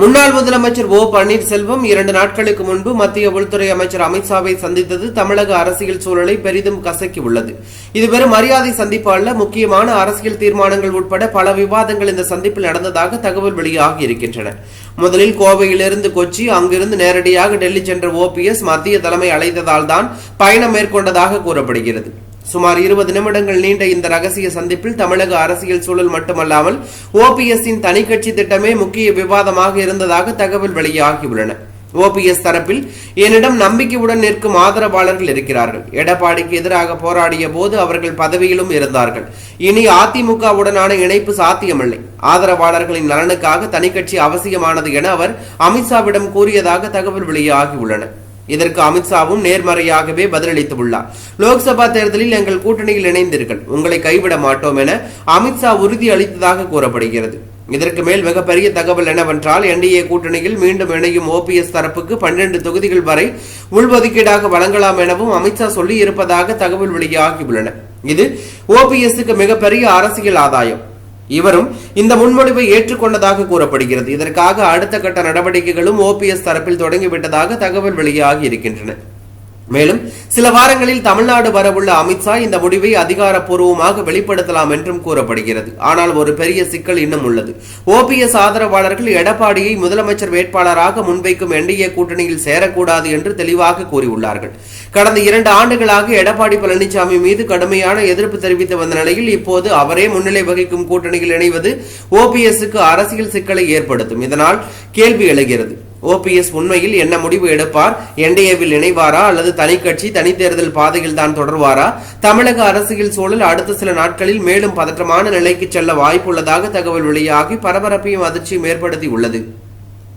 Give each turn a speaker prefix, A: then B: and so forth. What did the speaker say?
A: முன்னாள் முதலமைச்சர் ஓ பன்னீர்செல்வம் இரண்டு நாட்களுக்கு முன்பு மத்திய உள்துறை அமைச்சர் அமித்ஷாவை சந்தித்தது தமிழக அரசியல் சூழலை பெரிதும் கசக்கியுள்ளது. இது வெறும் மரியாதை சந்திப்பு அல்ல முக்கியமான அரசியல் தீர்மானங்கள் உட்பட பல விவாதங்கள் இந்த சந்திப்பில் நடந்ததாக தகவல் வெளியாகி இருக்கின்றன. முதலில் கோவையிலிருந்து கொச்சி அங்கிருந்து நேரடியாக டெல்லி சென்ற ஓபிஎஸ் மத்திய தலைமை அழைத்ததால் தான் பயணம் மேற்கொண்டதாக கூறப்படுகிறது. சுமார் இருபது நிமிடங்கள் நீண்ட இந்த ரகசிய சந்திப்பில் தமிழக அரசியல் சூழல் மட்டுமல்லாமல் ஓபிஎஸ்ஸின் தனிக்கட்சி திட்டமே முக்கிய விவாதமாக இருந்ததாக தகவல் வெளியாகியுள்ளன. ஓபிஎஸ் தரப்பில் என்னிடம் நம்பிக்கையுடன் நிற்கும் ஆதரவாளர்கள் இருக்கிறார்கள். எடப்பாடிக்கு எதிராக போராடிய போது அவர்கள் பதவியிலும் இருந்தார்கள். இனி அதிமுகவுடனான இணைப்பு சாத்தியமில்லை. ஆதரவாளர்களின் நலனுக்காக தனிக்கட்சி அவசியமானது என அவர் அமித்ஷாவிடம் கூறியதாக தகவல் வெளியாகியுள்ளன. இதற்கு அமித்ஷாவும் நேர்மறையாகவே பதிலளித்துள்ளார். லோக்சபா தேர்தலில் எங்கள் கூட்டணியில் இணைந்தீர்கள் உங்களை கைவிட மாட்டோம் என அமித்ஷா உறுதி அளித்ததாக கூறப்படுகிறது. இதற்கு மேல் மிகப்பெரிய தகவல் என்னவென்றால் என்டிஏ கூட்டணியில் மீண்டும் இணையும் ஓபிஎஸ் தரப்புக்கு பன்னிரண்டு தொகுதிகள் வரை உள்ஒதுக்கீடாக வழங்கலாம் எனவும் அமித்ஷா சொல்லி இருப்பதாக தகவல் வெளியாகியுள்ளன. இது ஓபிஎஸ்க்கு மிகப்பெரிய அரசியல் ஆதாயம். இவரும் இந்த முன்மொழிவை ஏற்றுக்கொண்டதாக கூறப்படுகிறது. இதற்காக அடுத்த கட்ட நடவடிக்கைகளும் ஓபிஎஸ் தரப்பில் தொடங்கிவிட்டதாக தகவல் வெளியாகி இருக்கின்றன. மேலும் சில வாரங்களில் தமிழ்நாடு வரவுள்ள அமித்ஷா இந்த முடிவை அதிகாரப்பூர்வமாக வெளிப்படுத்தலாம் என்றும் கூறப்படுகிறது. ஆனால் ஒரு பெரிய சிக்கல் இன்னும் உள்ளது. ஓபிஎஸ் ஆதரவாளர்கள் எடப்பாடியை முதலமைச்சர் வேட்பாளராக முன்வைக்கும் என்டிஏ கூட்டணியில் சேரக்கூடாது என்று தெளிவாக கூறியுள்ளார்கள். கடந்த இரண்டு ஆண்டுகளாக எடப்பாடி பழனிசாமி மீது கடுமையான எதிர்ப்பு தெரிவித்து வந்த நிலையில் இப்போது அவரே முன்னிலை வகிக்கும் கூட்டணியில் இணைவது ஓபிஎஸ்க்கு அரசியல் சிக்கலை ஏற்படுத்தும். இதனால் கேள்வி எழுகிறது. ஓபிஎஸ் உண்மையில் என்ன முடிவு எடுப்பார்? என்டிஏவில் இணைவாரா? அல்லது தனி கட்சி தனி தேர்தல் பாதையில் தான் தொடர்வாரா? தமிழக அரசியல் சூழல் அடுத்த சில நாட்களில் மேலும் பதற்றமான நிலைக்கு செல்ல வாய்ப்புள்ளதாக தகவல் வெளியாகி பரபரப்பையும் அதிர்ச்சியும் ஏற்படுத்தி உள்ளது